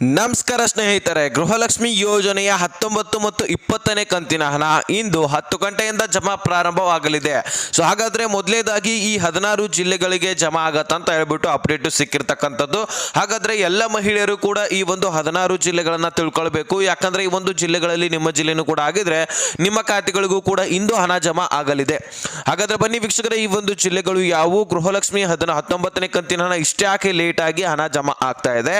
ನಮಸ್ಕಾರ ಸ್ನೇಹಿತರೆ, ಗೃಹಲಕ್ಷ್ಮಿ ಯೋಜನೆಯ ಹತ್ತೊಂಬತ್ತು ಮತ್ತು ಇಪ್ಪತ್ತನೇ ಕಂತಿನ ಹಣ ಇಂದು ಹತ್ತು ಗಂಟೆಯಿಂದ ಜಮಾ ಪ್ರಾರಂಭವಾಗಲಿದೆ. ಸೊ ಹಾಗಾದ್ರೆ ಮೊದಲೇದಾಗಿ ಈ ಹದಿನಾರು ಜಿಲ್ಲೆಗಳಿಗೆ ಜಮಾ ಆಗತ್ತ ಅಂತ ಹೇಳ್ಬಿಟ್ಟು ಅಪ್ಡೇಟ್ ಸಿಕ್ಕಿರ್ತಕ್ಕಂಥದ್ದು. ಹಾಗಾದ್ರೆ ಎಲ್ಲ ಮಹಿಳೆಯರು ಕೂಡ ಈ ಒಂದು ಹದಿನಾರು ಜಿಲ್ಲೆಗಳನ್ನ ತಿಳ್ಕೊಳ್ಬೇಕು. ಯಾಕಂದ್ರೆ ಈ ಒಂದು ಜಿಲ್ಲೆಗಳಲ್ಲಿ ನಿಮ್ಮ ಜಿಲ್ಲೆನೂ ಕೂಡ ಆಗಿದ್ರೆ ನಿಮ್ಮ ಖಾತೆಗಳಿಗೂ ಕೂಡ ಇಂದು ಹಣ ಜಮಾ ಆಗಲಿದೆ. ಹಾಗಾದ್ರೆ ಬನ್ನಿ ವೀಕ್ಷಕರೇ, ಈ ಒಂದು ಜಿಲ್ಲೆಗಳು ಯಾವುವು? ಗೃಹಲಕ್ಷ್ಮಿ ಹದಿನ ಹತ್ತೊಂಬತ್ತನೇ ಕಂತಿನ ಹಣ ಇಷ್ಟೇ ಯಾಕೆ ಲೇಟ್ ಆಗಿ ಹಣ ಜಮಾ ಆಗ್ತಾ ಇದೆ.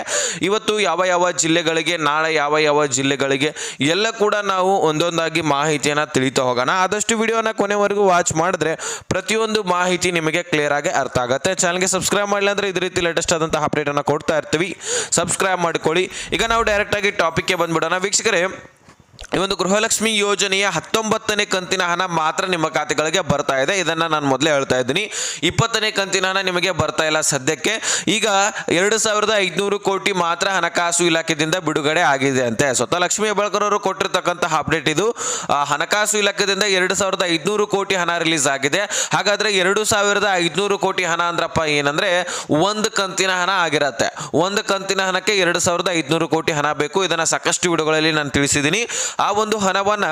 ಇವತ್ತು ಯಾವ ಯಾವ ಜಿಲ್ಲೆಗಳಿಗೆ, ನಾಳೆ ಯಾವ ಯಾವ ಜಿಲ್ಲೆಗಳಿಗೆ, ಎಲ್ಲ ಕೂಡ ನಾವು ಒಂದೊಂದಾಗಿ ಮಾಹಿತಿಯನ್ನು ತಿಳಿತಾ ಹೋಗೋಣ. ಆದಷ್ಟು ವಿಡಿಯೋನ ಕೊನೆವರೆಗೂ ವಾಚ್ ಮಾಡಿದ್ರೆ ಪ್ರತಿಯೊಂದು ಮಾಹಿತಿ ನಿಮಗೆ ಕ್ಲಿಯರ್ ಆಗಿ ಅರ್ಥ ಆಗುತ್ತೆ. ಚಾನಲ್ಗೆ ಸಬ್ಸ್ಕ್ರೈಬ್ ಮಾಡಲಿಲ್ಲ ಅಂದರೆ ಇದೇ ರೀತಿ ಲೇಟೆಸ್ಟ್ ಆದಂತಹ ಅಪ್ಡೇಟನ್ನು ಕೊಡ್ತಾ ಇರ್ತೀವಿ. ಸಬ್ಸ್ಕ್ರೈಬ್ ಮಾಡ್ಕೊಳ್ಳಿ. ಈಗ ನಾವು ಡೈರೆಕ್ಟಾಗಿ ಟಾಪಿಕ್ಗೆ ಬಂದ್ಬಿಡೋಣ. ವೀಕ್ಷಕರೇ ಈ ಒಂದು ಗೃಹಲಕ್ಷ್ಮಿ ಯೋಜನೆಯ ಹತ್ತೊಂಬತ್ತನೇ ಕಂತಿನ ಹಣ ಮಾತ್ರ ನಿಮ್ಮ ಖಾತೆಗಳಿಗೆ ಬರ್ತಾ ಇದೆ. ಇದನ್ನ ನಾನು ಮೊದಲೇ ಹೇಳ್ತಾ ಇದ್ದೀನಿ. ಇಪ್ಪತ್ತನೇ ಕಂತಿನ ಹಣ ನಿಮಗೆ ಬರ್ತಾ ಇಲ್ಲ ಸದ್ಯಕ್ಕೆ. ಈಗ ಎರಡು ಸಾವಿರದ ಐದುನೂರು ಕೋಟಿ ಮಾತ್ರ ಹಣಕಾಸು ಇಲಾಖೆಯಿಂದ ಬಿಡುಗಡೆ ಆಗಿದೆ ಅಂತೆ ಸ್ವತಃ ಲಕ್ಷ್ಮೀ ಹೆಬ್ಬಾಳ್ಕರ್ ಅವರು ಕೊಟ್ಟಿರ್ತಕ್ಕಂತಹ ಅಪ್ಡೇಟ್ ಇದು ಹಣಕಾಸು ಇಲಾಖೆಯಿಂದ ಎರಡು ಸಾವಿರದ ಐದುನೂರು ಕೋಟಿ ಹಣ ರಿಲೀಸ್ ಆಗಿದೆ. ಹಾಗಾದ್ರೆ ಎರಡು ಸಾವಿರದ ಐದುನೂರು ಕೋಟಿ ಹಣ ಅಂದ್ರಪ್ಪ ಏನಂದ್ರೆ ಒಂದು ಕಂತಿನ ಹಣ ಆಗಿರತ್ತೆ. ಒಂದು ಕಂತಿನ ಹಣಕ್ಕೆ ಎರಡು ಸಾವಿರದ ಐದುನೂರು ಕೋಟಿ ಹಣ ಬೇಕು. ಇದನ್ನ ಸಾಕಷ್ಟು ವಿಡಿಯೋಗಳಲ್ಲಿ ನಾನು ತಿಳಿಸಿದ್ದೀನಿ. ಆ ಒಂದು ಹಣವನ್ನ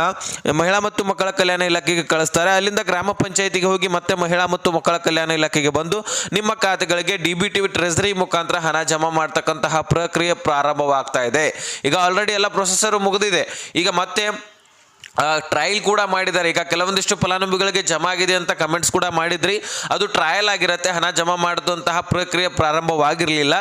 ಮಹಿಳಾ ಮತ್ತು ಮಕ್ಕಳ ಕಲ್ಯಾಣ ಇಲಾಖೆಗೆ ಕಳಿಸ್ತಾರೆ. ಅಲ್ಲಿಂದ ಗ್ರಾಮ ಪಂಚಾಯತಿಗೆ ಹೋಗಿ ಮತ್ತೆ ಮಹಿಳಾ ಮತ್ತು ಮಕ್ಕಳ ಕಲ್ಯಾಣ ಇಲಾಖೆಗೆ ಬಂದು ನಿಮ್ಮ ಖಾತೆಗಳಿಗೆ ಡಿ ಬಿ ಟಿ ಟ್ರೆಸರಿ ಮುಖಾಂತರ ಹಣ ಜಮಾ ಮಾಡ್ತಕ್ಕಂತಹ ಪ್ರಕ್ರಿಯೆ ಪ್ರಾರಂಭವಾಗ್ತಾ ಇದೆ. ಈಗ ಆಲ್ರೆಡಿ ಎಲ್ಲ ಪ್ರೊಸೆಸರು ಮುಗಿದಿದೆ. ಈಗ ಮತ್ತೆ ಟ್ರಯಲ್ ಕೂಡ ಮಾಡಿದ್ದಾರೆ. ಈಗ ಕೆಲವೊಂದಿಷ್ಟು ಫಲಾನುಭವಿಗಳಿಗೆ ಜಮಾ ಆಗಿದೆ ಅಂತ ಕಮೆಂಟ್ಸ್ ಕೂಡ ಮಾಡಿದ್ರಿ. ಅದು ಟ್ರಯಲ್ ಆಗಿರುತ್ತೆ, ಹಣ ಜಮಾ ಮಾಡಿದಂತಹ ಪ್ರಕ್ರಿಯೆ ಪ್ರಾರಂಭವಾಗಿರಲಿಲ್ಲ.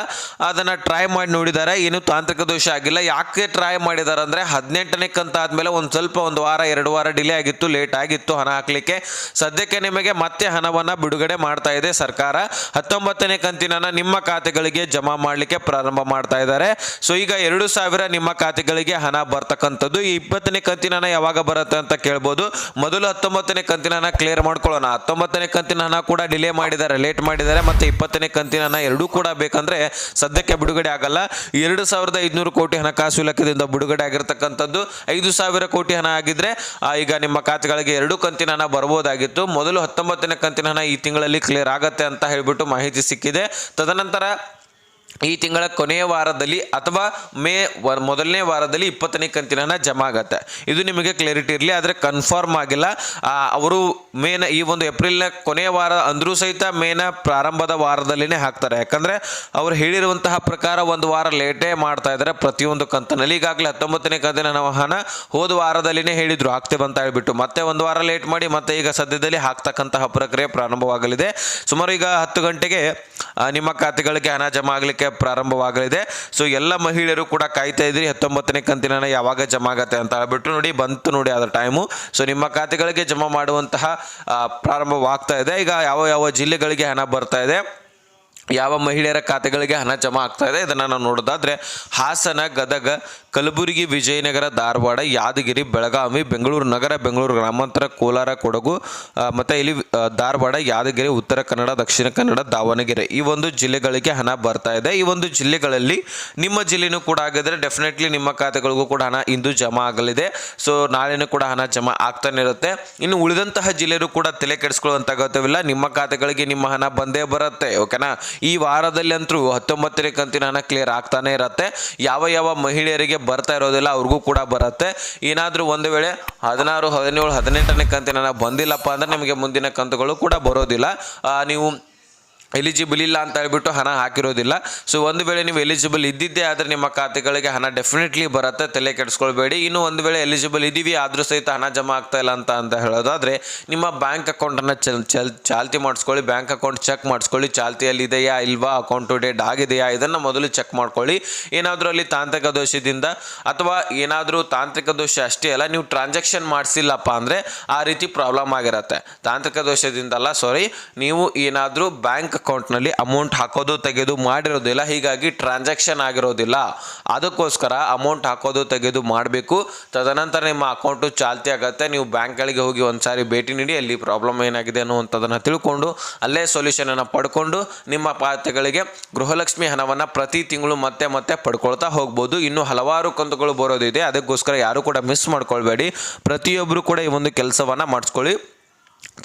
ಅದನ್ನು ಟ್ರೈ ಮಾಡಿ ನೋಡಿದ್ದಾರೆ ಏನು ತಾಂತ್ರಿಕ ದೋಷ ಆಗಿಲ್ಲ. ಯಾಕೆ ಟ್ರೈ ಮಾಡಿದ್ದಾರೆ ಅಂದರೆ ಹದಿನೆಂಟನೇ ಕಂತ ಆದಮೇಲೆ ಒಂದು ಸ್ವಲ್ಪ ಒಂದು ವಾರ, ಎರಡು ವಾರ ಡಿಲೇ ಆಗಿತ್ತು ಲೇಟ್ ಆಗಿತ್ತು ಹಣ ಹಾಕಲಿಕ್ಕೆ. ಸದ್ಯಕ್ಕೆ ನಿಮಗೆ ಮತ್ತೆ ಹಣವನ್ನು ಬಿಡುಗಡೆ ಮಾಡ್ತಾ ಇದೆ ಸರ್ಕಾರ. ಹತ್ತೊಂಬತ್ತನೇ ಕಂತಿನ ನಿಮ್ಮ ಖಾತೆಗಳಿಗೆ ಜಮಾ ಮಾಡಲಿಕ್ಕೆ ಪ್ರಾರಂಭ ಮಾಡ್ತಾ ಇದ್ದಾರೆ. ಸೊ ಈಗ ಎರಡು ಸಾವಿರ ನಿಮ್ಮ ಖಾತೆಗಳಿಗೆ ಹಣ ಬರ್ತಕ್ಕಂಥದ್ದು. ಈ ಇಪ್ಪತ್ತನೇ ಕಂತಿನ ಹಣ ಯಾವಾಗ ಬರುತ್ತೆ ಅಂತ ಕೇಳ್ಬೋದು. ಮೊದಲು ಹತ್ತೊಂಬತ್ತನೇ ಕಂತಿನ ಹಣ ಕ್ಲಿಯರ್ ಮಾಡ್ಕೊಳ್ಳೋಣ. ಹತ್ತೊಂಬತ್ತನೇ ಕಂತಿನ ಹಣ ಕೂಡ ಡಿಲೇ ಮಾಡಿದ್ದಾರೆ ಲೇಟ್ ಮಾಡಿದ್ದಾರೆ ಮತ್ತು ಇಪ್ಪತ್ತನೇ ಕಂತಿನ ಹಣ ಎರಡೂ ಕೂಡ ಬೇಕಂದ್ರೆ ಸದ್ಯಕ್ಕೆ ಬಿಡುಗಡೆ ಆಗಲ್ಲ. ಎರಡು ಸಾವಿರದ ಐದುನೂರು ಕೋಟಿ ಹಣಕಾಸು ಇಲಾಖೆಯಿಂದ ಬಿಡುಗಡೆ ಆಗಿರ್ತಕ್ಕಂಥದ್ದು. ಐದು ಸಾವಿರ ಕೋಟಿ ಹಣ ಆಗಿದ್ರೆ ಈಗ ನಿಮ್ಮ ಖಾತೆಗಳಿಗೆ ಎರಡು ಕಂತಿನ ಹಣ ಬರ್ಬೋದಾಗಿತ್ತು. ಮೊದಲು ಹತ್ತೊಂಬತ್ತನೇ ಕಂತಿನ ಹಣ ಈ ತಿಂಗಳಲ್ಲಿ ಕ್ಲಿಯರ್ ಆಗತ್ತೆ ಅಂತ ಹೇಳ್ಬಿಟ್ಟು ಮಾಹಿತಿ ಸಿಕ್ಕಿದೆ. ತದನಂತರ ಈ ತಿಂಗಳ ಕೊನೆಯ ವಾರದಲ್ಲಿ ಅಥವಾ ಮೇ ಮೊದಲನೇ ವಾರದಲ್ಲಿ ಇಪ್ಪತ್ತನೇ ಕಂತಿನ ಜಮಾ ಆಗತ್ತೆ ಇದು ನಿಮಗೆ ಕ್ಲಾರಿಟಿ ಇರಲಿ, ಆದರೆ ಕನ್ಫರ್ಮ್ ಆಗಿಲ್ಲ. ಅವರು ಮೇನ ಈ ಒಂದು ಏಪ್ರಿಲ್ನ ಕೊನೆಯ ವಾರ ಅಂದರೂ ಸಹಿತ ಮೇನ ಪ್ರಾರಂಭದ ವಾರದಲ್ಲಿನೇ ಹಾಕ್ತಾರೆ. ಯಾಕಂದರೆ ಅವರು ಹೇಳಿರುವಂತಹ ಪ್ರಕಾರ ಒಂದು ವಾರ ಲೇಟೇ ಮಾಡ್ತಾ ಇದ್ದಾರೆ ಪ್ರತಿಯೊಂದು ಕಂತನಲ್ಲಿ ಈಗಾಗಲೇ ಹತ್ತೊಂಬತ್ತನೇ ಕಂತಿನ ನವಹನ ಹಣ ಹೋದ ವಾರದಲ್ಲಿನೇ ಹೇಳಿದ್ರು, ಹಾಕ್ತೇವೆ ಅಂತ ಹೇಳಿಬಿಟ್ಟು. ಮತ್ತೆ ಒಂದು ವಾರ ಲೇಟ್ ಮಾಡಿ ಮತ್ತೆ ಈಗ ಸದ್ಯದಲ್ಲಿ ಹಾಕ್ತಕ್ಕಂತಹ ಪ್ರಕ್ರಿಯೆ ಪ್ರಾರಂಭವಾಗಲಿದೆ. ಸುಮಾರು ಈಗ ಹತ್ತು ಗಂಟೆಗೆ ನಿಮ್ಮ ಖಾತೆಗಳಿಗೆ ಹಣ ಜಮಾ ಆಗಲಿಕ್ಕೆ ಪ್ರಾರಂಭವಾಗಲಿದೆ. ಸೊ, ಎಲ್ಲ ಮಹಿಳೆಯರು ಕೂಡ ಕಾಯ್ತಾ ಇದ್ರಿ ಹತ್ತೊಂಬತ್ತನೇ ಕಂತಿನ ಯಾವಾಗ ಜಮಾ ಆಗತ್ತೆ ಅಂತ ಹೇಳ್ಬಿಟ್ಟು ನೋಡಿ, ಬಂತು ನೋಡಿ ಅದರ ಟೈಮು ಸೊ, ನಿಮ್ಮ ಖಾತೆಗಳಿಗೆ ಜಮಾ ಮಾಡುವಂತಹ ಪ್ರಾರಂಭವಾಗ್ತಾ ಇದೆ. ಈಗ ಯಾವ ಯಾವ ಜಿಲ್ಲೆಗಳಿಗೆ ಹಣ ಬರ್ತಾ ಇದೆ, ಯಾವ ಮಹಿಳೆಯರ ಖಾತೆಗಳಿಗೆ ಹಣ ಜಮಾ ಆಗ್ತಾ ಇದೆ, ಇದನ್ನು ನಾವು ನೋಡೋದಾದ್ರೆ ಹಾಸನ, ಗದಗ ಕಲಬುರಗಿ ವಿಜಯನಗರ, ಧಾರವಾಡ, ಯಾದಗಿರಿ, ಬೆಳಗಾವಿ, ಬೆಂಗಳೂರು ನಗರ, ಬೆಂಗಳೂರು ಗ್ರಾಮಾಂತರ, ಕೋಲಾರ, ಕೊಡಗು ಮತ್ತು ಇಲ್ಲಿ ಧಾರವಾಡ, ಯಾದಗಿರಿ, ಉತ್ತರ ಕನ್ನಡ, ದಕ್ಷಿಣ ಕನ್ನಡ, ದಾವಣಗೆರೆ ಈ ಒಂದು ಜಿಲ್ಲೆಗಳಿಗೆ ಹಣ ಬರ್ತಾ ಇದೆ. ಈ ಒಂದು ಜಿಲ್ಲೆಗಳಲ್ಲಿ ನಿಮ್ಮ ಜಿಲ್ಲೆನೂ ಕೂಡ ಆಗಿದ್ರೆ ಡೆಫಿನೆಟ್ಲಿ ನಿಮ್ಮ ಖಾತೆಗಳಿಗೂ ಕೂಡ ಹಣ ಇಂದು ಜಮಾ ಆಗಲಿದೆ. ಸೊ ನಾಳೆನೂ ಕೂಡ ಹಣ ಜಮಾ ಆಗ್ತಾನೆ ಇರುತ್ತೆ. ಇನ್ನು ಉಳಿದಂತಹ ಜಿಲ್ಲೆಯೂ ಕೂಡ ತಲೆ ಕೆಡಿಸ್ಕೊಳ್ಳುವಂಥ ಅಗತ್ಯವಿಲ್ಲ. ನಿಮ್ಮ ಖಾತೆಗಳಿಗೆ ನಿಮ್ಮ ಹಣ ಬಂದೇ ಬರುತ್ತೆ ಓಕೆನಾ ಈ ವಾರದಲ್ಲಿ ಅಂತೂ ಹತ್ತೊಂಬತ್ತನೇ ಕಂತಿನ ಹಣ ಕ್ಲಿಯರ್ ಆಗ್ತಾನೆ ಇರುತ್ತೆ. ಯಾವ ಯಾವ ಮಹಿಳೆಯರಿಗೆ ಬರ್ತಾ ಇರೋದಿಲ್ಲ, ಅವ್ರಿಗೂ ಕೂಡ ಬರುತ್ತೆ. ಏನಾದರೂ ಒಂದು ವೇಳೆ ಹದಿನಾರು, ಹದಿನೇಳು, ಹದಿನೆಂಟನೇ ಕಂತಿನ ಬಂದಿಲ್ಲಪ್ಪ ಅಂದ್ರೆ ನಿಮಗೆ ಮುಂದಿನ ಕಂತುಗಳು ಕೂಡ ಬರೋದಿಲ್ಲ. ನೀವು ಎಲಿಜಿಬಲ್ ಇಲ್ಲ ಅಂತ ಹೇಳ್ಬಿಟ್ಟು ಹಣ ಹಾಕಿರೋದಿಲ್ಲ. ಸೊ ಒಂದು ವೇಳೆ ನೀವು ಎಲಿಜಿಬಲ್ ಇದ್ದಿದ್ದೇ ಆದರೆ ನಿಮ್ಮ ಖಾತೆಗಳಿಗೆ ಹಣ ಡೆಫಿನೆಟ್ಲಿ ಬರುತ್ತೆ, ತಲೆ ಕೆಡಿಸ್ಕೊಳ್ಬೇಡಿ. ಇನ್ನು ಒಂದು ವೇಳೆ ಎಲಿಜಿಬಲ್ ಇದ್ದೀವಿ, ಆದರೂ ಸಹಿತ ಹಣ ಜಮಾ ಆಗ್ತಾ ಇಲ್ಲ ಅಂತ ಅಂತ ಹೇಳೋದಾದರೆ, ನಿಮ್ಮ ಬ್ಯಾಂಕ್ ಅಕೌಂಟನ್ನು ಚಲ್ ಚಲ್, ಚಾಲ್ತಿ ಮಾಡಿಸ್ಕೊಳ್ಳಿ ಬ್ಯಾಂಕ್ ಅಕೌಂಟ್ ಚೆಕ್ ಮಾಡಿಸ್ಕೊಳ್ಳಿ, ಚಾಲ್ತಿಯಲ್ಲಿ ಇದೆಯಾ ಇಲ್ವಾ ಅಕೌಂಟು ಡೇಟ್ ಆಗಿದೆಯಾ, ಇದನ್ನು ಮೊದಲು ಚೆಕ್ ಮಾಡ್ಕೊಳ್ಳಿ. ಏನಾದರೂ ಅಲ್ಲಿ ತಾಂತ್ರಿಕ ದೋಷದಿಂದ ಅಥವಾ ಏನಾದರೂ ತಾಂತ್ರಿಕ ದೋಷ ಅಷ್ಟೇ ಅಲ್ಲ, ನೀವು ಟ್ರಾನ್ಸಾಕ್ಷನ್ ಮಾಡಿಸಿಲ್ಲಪ್ಪ ಅಂದರೆ ಆ ರೀತಿ ಪ್ರಾಬ್ಲಮ್ ಆಗಿರುತ್ತೆ. ತಾಂತ್ರಿಕ ದೋಷದಿಂದಲ್ಲ ಸಾರಿ ನೀವು ಏನಾದರೂ ಬ್ಯಾಂಕ್ ಅಕೌಂಟ್ನಲ್ಲಿ ಅಮೌಂಟ್ ಹಾಕೋದು, ತೆಗೆದು ಮಾಡಿರೋದಿಲ್ಲ. ಹೀಗಾಗಿ ಟ್ರಾನ್ಸಾಕ್ಷನ್ ಆಗಿರೋದಿಲ್ಲ. ಅದಕ್ಕೋಸ್ಕರ ಅಮೌಂಟ್ ಹಾಕೋದು, ತೆಗೆದು ಮಾಡಬೇಕು. ತದನಂತರ ನಿಮ್ಮ ಅಕೌಂಟು ಚಾಲ್ತಿ ಆಗುತ್ತೆ. ನೀವು ಬ್ಯಾಂಕ್ಗಳಿಗೆ ಹೋಗಿ ಒಂದ್ಸಾರಿ ಭೇಟಿ ನೀಡಿ, ಅಲ್ಲಿ ಪ್ರಾಬ್ಲಮ್ ಏನಾಗಿದೆ ಅನ್ನುವಂಥದ್ದನ್ನು ತಿಳ್ಕೊಂಡು, ಅಲ್ಲೇ ಸೊಲ್ಯೂಷನನ್ನು ಪಡ್ಕೊಂಡು, ನಿಮ್ಮ ಪಾತ್ರಗಳಿಗೆ ಗೃಹಲಕ್ಷ್ಮಿ ಹಣವನ್ನು ಪ್ರತಿ ತಿಂಗಳು ಮತ್ತೆ ಮತ್ತೆ ಪಡ್ಕೊಳ್ತಾ ಹೋಗ್ಬೋದು. ಇನ್ನು ಹಲವಾರು ಕಂತುಗಳು ಬರೋದಿದೆ. ಅದಕ್ಕೋಸ್ಕರ ಯಾರು ಕೂಡ ಮಿಸ್ ಮಾಡ್ಕೊಳ್ಬೇಡಿ. ಪ್ರತಿಯೊಬ್ಬರು ಕೂಡ ಈ ಒಂದು ಕೆಲಸವನ್ನು ಮಾಡಿಸ್ಕೊಳ್ಳಿ.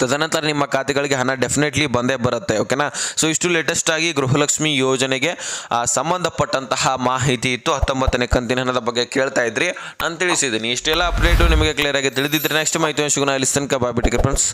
ತದನಂತರ ನಿಮ್ಮ ಖಾತೆಗಳಿಗೆ ಹಣ ಡೆಫಿನೆಟ್ಲಿ ಬಂದೇ ಬರುತ್ತೆ ಓಕೆನಾ ಸೊ ಇಷ್ಟು ಲೇಟೆಸ್ಟ್ ಆಗಿ ಗೃಹಲಕ್ಷ್ಮಿ ಯೋಜನೆಗೆ ಸಂಬಂಧಪಟ್ಟಂತಹ ಮಾಹಿತಿ ಇತ್ತು. ಹತ್ತೊಂಬತ್ತನೇ ಕಂತಿನ ಹಣದ ಬಗ್ಗೆ ಕೇಳ್ತಾ ಇದ್ರಿ. ನಾನು ತಿಳಿಸಿದ್ದೀನಿ ಇಷ್ಟೆಲ್ಲ ಅಪ್ಡೇಟು ನಿಮಗೆ ಕ್ಲಿಯರ್ ಆಗಿ ತಿಳಿದಿದ್ರೆ ನೆಕ್ಸ್ಟ್ ಮಾಹಿತಿ ಸಿಗೋಣ ಇಲ್ಲಿ ತನಕ ಫ್ರೆಂಡ್ಸ್